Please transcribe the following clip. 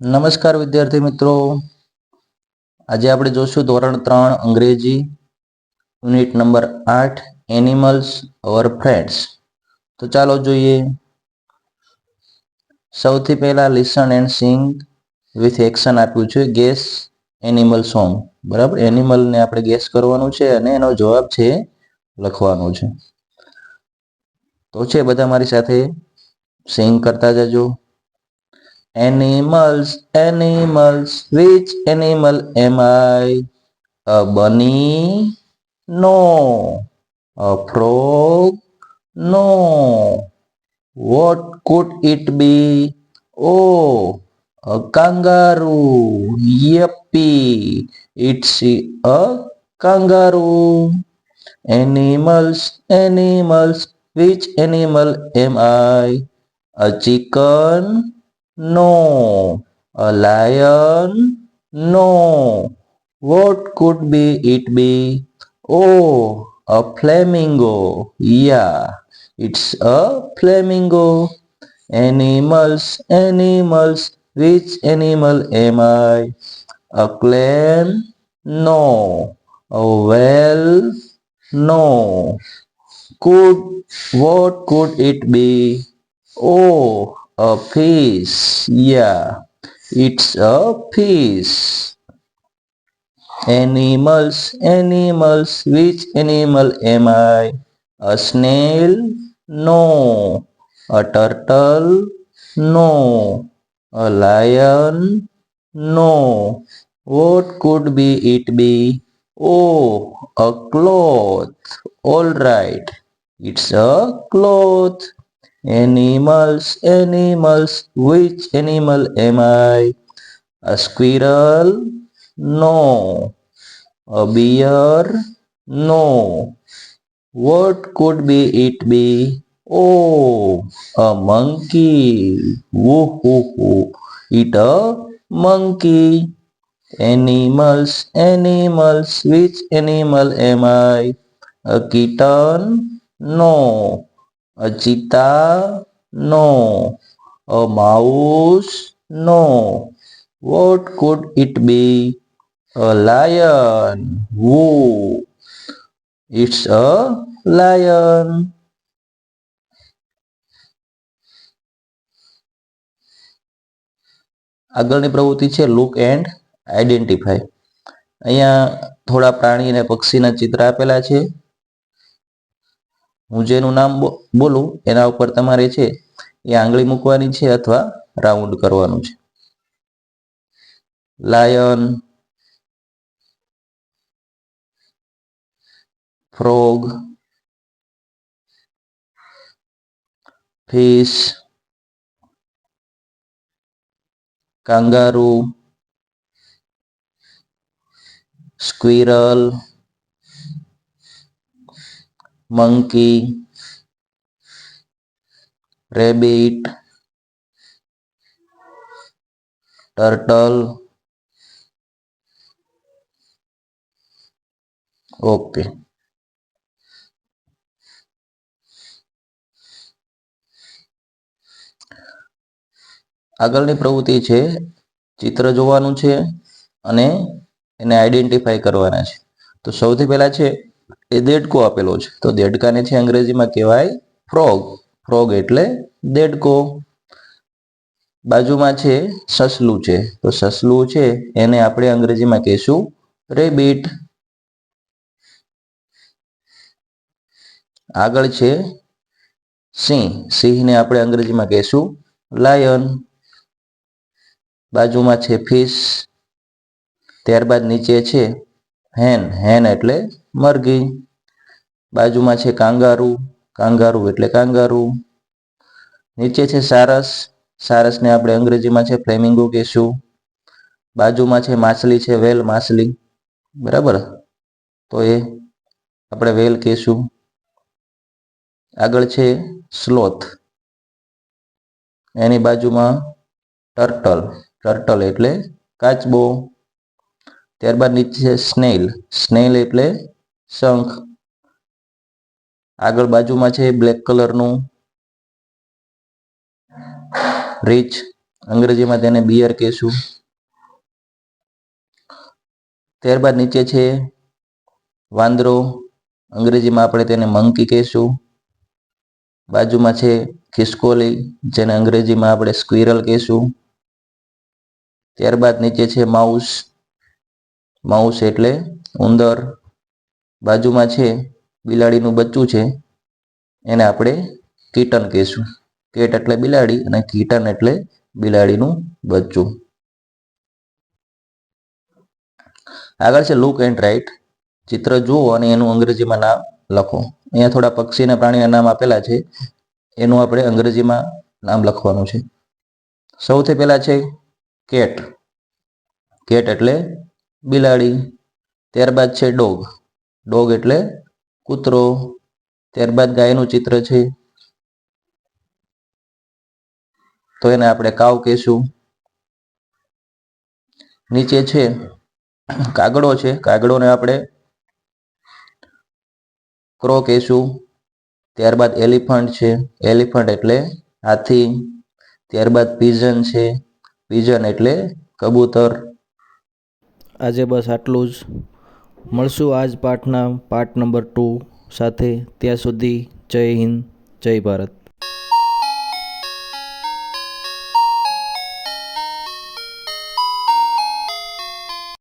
નમસ્કાર વિદ્યાર્થી મિત્રો. આજે આપણે જોશું ધોરણ ત્રણ, અંગ્રેજી, યુનિટ નંબર આઠ, એનિમલ્સ અવર ફ્રેન્ડ્સ. તો ચાલો જોઈએ. સૌથી પહેલા listen and sing with action આપ્યું છે. Guess animal song. બરાબર? એનિમલને આપણે ગેસ કરવાનું છે અને એનો જવાબ છે લખવાનો છે. તો છે બધા મારી સાથે. સિંગ કરતા જજો. Animals, animals, which animal am I? A bunny? No. A frog? No. What could it be? Oh, a kangaroo. Yippee. It's a kangaroo. Animals, animals, which animal am I? A chicken? No. A lion? No. What could be it be? Oh, a flamingo. Yeah, it's a flamingo. Animals, animals, which animal am I? A clam? No. A whale? No. Could, what could it be? Oh, a fish. Yeah, it's a fish. Animals, animals, which animal am I? A snail? No. A turtle? No. A lion? No. What could be it be? Oh, a cloth. All right. It's a cloth. Animals, animals, which animal am I? A squirrel? No. A bear? No. What could be it be? Oh, a monkey. Woo hoo hoo. It a monkey. Animals, animals, which animal am I? A kitten? No. Cheetah? No. A mouse? No. What could it be? A lion. Woo. It's a lion. આગળની પ્રવૃત્તિ છે look and identify અહીંયા થોડા પ્રાણી અને પક્ષીના ચિત્ર આપેલા છે હું જેનું નામ બોલું, એના ઉપર તમારે છે, એ આંગળી મૂકવાની છે અથવા રાઉન્ડ કરવાનું છે. Lion frog fish kangaroo squirrel monkey rabbit turtle okay આગળની પ્રવૃત્તિ છે, ચિત્ર જોવાનું છે અને એને આઈડેન્ટિફાઈ કરવાના છે. તો સૌથી પહેલા છે એ દેડકો આપેલો છે. તો દેડકાને છે અંગ્રેજીમાં કહેવાય ફ્રોગ. ફ્રોગ એટલે દેડકો. બાજુમાં છે સસલું છે. તો સસલું છે એને આપણે અંગ્રેજીમાં કહેશું રેબિટ. આગળ છે સિંહ. સિંહને આપણે અંગ્રેજીમાં કહેશું લાયન. બાજુમાં છે ફિશ. ત્યારબાદ નીચે છે હેન. હેન એટલે મરઘી, બાજુમાં છે કાંગારું કાંગારું એટલે કાંગારું. નીચે છે સારસ, સારસને આપણે અંગ્રેજીમાં છે ફ્લેમિંગો કહેશું. બાજુમાં છે માછલી છે, વેલ માછલી. બરાબર? તો એ આપણે વેલ કહેશું. આગળ છે સ્લોથ. એની બાજુમાં ટર્ટલ. ટર્ટલ એટલે કાચબો. ત્યારબાદ નીચે છે સ્નેલ સ્નેલ એટલે શંખ. આગળ બાજુમાં છે બ્લેક કલરનું રીચ અંગ્રેજીમાં તેને બિયર કહેશું. ત્યારબાદ નીચે છે વાંદરો. અંગ્રેજીમાં આપણે તેને મંકી કહેશું. બાજુમાં છે ખિસકોલી, જેને અંગ્રેજીમાં આપણે સ્ક્વિરલ કહેશું. ત્યારબાદ નીચે છે માઉસ માઉસ એટલે ઉંદર. બાજુમાં છે, બિલાડીનું બચ્ચું છે, એને આપણે કીટન કહેશું. કેટ એટલે બિલાડી અને કીટન એટલે બિલાડીનું બચ્ચું. આગળ છે લુક એન્ડ રાઇટ ચિત્ર જુઓ અને એનું અંગ્રેજીમાં નામ લખો. અહીંયા થોડા પક્ષી અને પ્રાણીના નામ આપેલા છે. એનું આપણે અંગ્રેજીમાં નામ લખવાનું છે. સૌથી પહેલા છે કેટ. કેટ એટલે બિલાડી. ત્યારબાદ છે ડોગ. ડોગ એટલે કૂતરો. ત્યારબાદ ગાયનું ચિત્ર છે. તો એને આપણે કાવ કહેશું. નીચે છે, કાગડો છે. કાગડોને આપણે ક્રો કહેશું. ત્યારબાદ એલિફન્ટ છે. એલિફન્ટ એટલે હાથી. ત્યારબાદ પીઝન છે. પીઝન એટલે કબૂતર. આજે બસ આટલું જ. મળશું આજ પાઠના પાઠ નંબર ટુ સાથે ત્યાં સુધી જય હિન્દ જય ભારત.